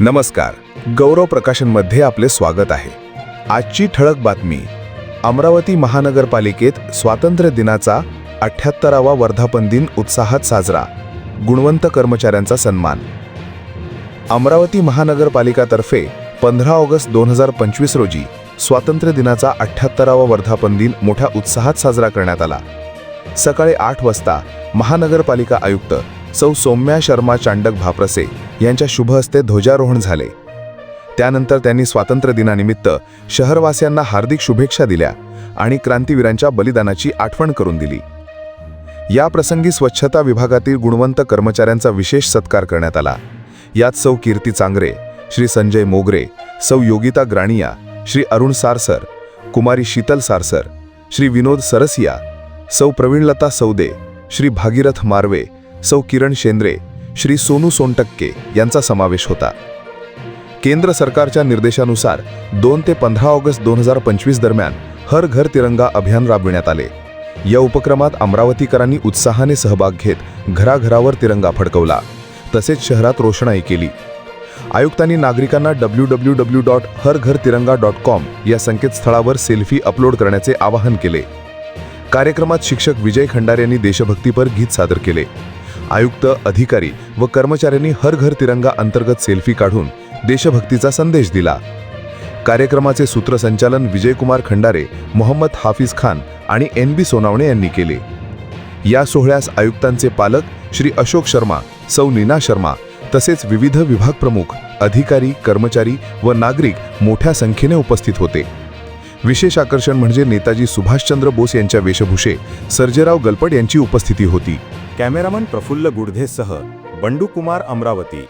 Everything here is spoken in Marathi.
नमस्कार. गौरव प्रकाशनमध्ये आपले स्वागत आहे. आजची ठळक बातमी. अमरावती महानगरपालिकेत स्वातंत्र्य दिनाचा अठ्याहत्तरावा वर्धापन दिन उत्साहात साजरा. गुणवंत कर्मचाऱ्यांचा सन्मान. अमरावती महानगरपालिकातर्फे पंधरा ऑगस्ट दोन हजार पंचवीस रोजी स्वातंत्र्य दिनाचा अठ्याहत्तरावा वर्धापन दिन मोठ्या उत्साहात साजरा करण्यात आला. सकाळी आठ वाजता महानगरपालिका आयुक्त सौ सौम्या शर्मा चांडक भाप्रसे यांच्या शुभ हस्ते ध्वजारोहण झाले. त्यानंतर त्यांनी स्वातंत्र्य दिनानिमित्त शहरवासियांना हार्दिक शुभेच्छा दिल्या आणि क्रांतीवीरांच्या बलिदानाची आठवण करून दिली. या प्रसंगी स्वच्छता विभागातील गुणवंत कर्मचाऱ्यांचा विशेष सत्कार करण्यात आला. यात सौ कीर्ती चांगरे श्री संजय मोगरे सौ योगिता ग्राणिया श्री अरुण सारसर कुमारी शीतल सारसर श्री विनोद सरसिया सौ प्रवीणलता सौदे श्री भागीरथ मार्वे सौ किरण शेंद्रे श्री सोनू सोनटक्के यांचा समावेश होता. केंद्र सरकारच्या निर्देशानुसार दोन ते पंधरा ऑगस्ट दोन हजार पंचवीस दरम्यान हर घर तिरंगा अभियान राबविण्यात आले. या उपक्रमात अमरावतीकरांनी उत्साहाने सहभाग घेत घराघरावर तिरंगा फडकवला तसेच शहरात रोषणाई केली. आयुक्तांनी नागरिकांना W W W dot Har Ghar Tiranga dot com या संकेतस्थळावर सेल्फी अपलोड करण्याचे आवाहन केले. कार्यक्रमात शिक्षक विजय खंडार यांनी देशभक्तीपर गीत सादर केले. आयुक्त अधिकारी व कर्मचाऱ्यांनी हर घर तिरंगा अंतर्गत सेल्फी काढून देशभक्तीचा संदेश दिला. कार्यक्रमाचे सूत्रसंचालन विजयकुमार खंडारे मोहम्मद हाफिज खान आणि एन बी सोनावणे यांनी केले. या सोहळ्यास आयुक्तांचे पालक श्री अशोक शर्मा सौ नीना शर्मा तसेच विविध विभाग प्रमुख अधिकारी कर्मचारी व नागरिक मोठ्या संख्येने उपस्थित होते. विशेष आकर्षण म्हणजे नेताजी सुभाषचंद्र बोस यांच्या वेशभूषे सर्जेराव गलपट यांची उपस्थिती होती. कॅमेरामन प्रफुल्ल गुडधेसह बंडू कुमार अमरावती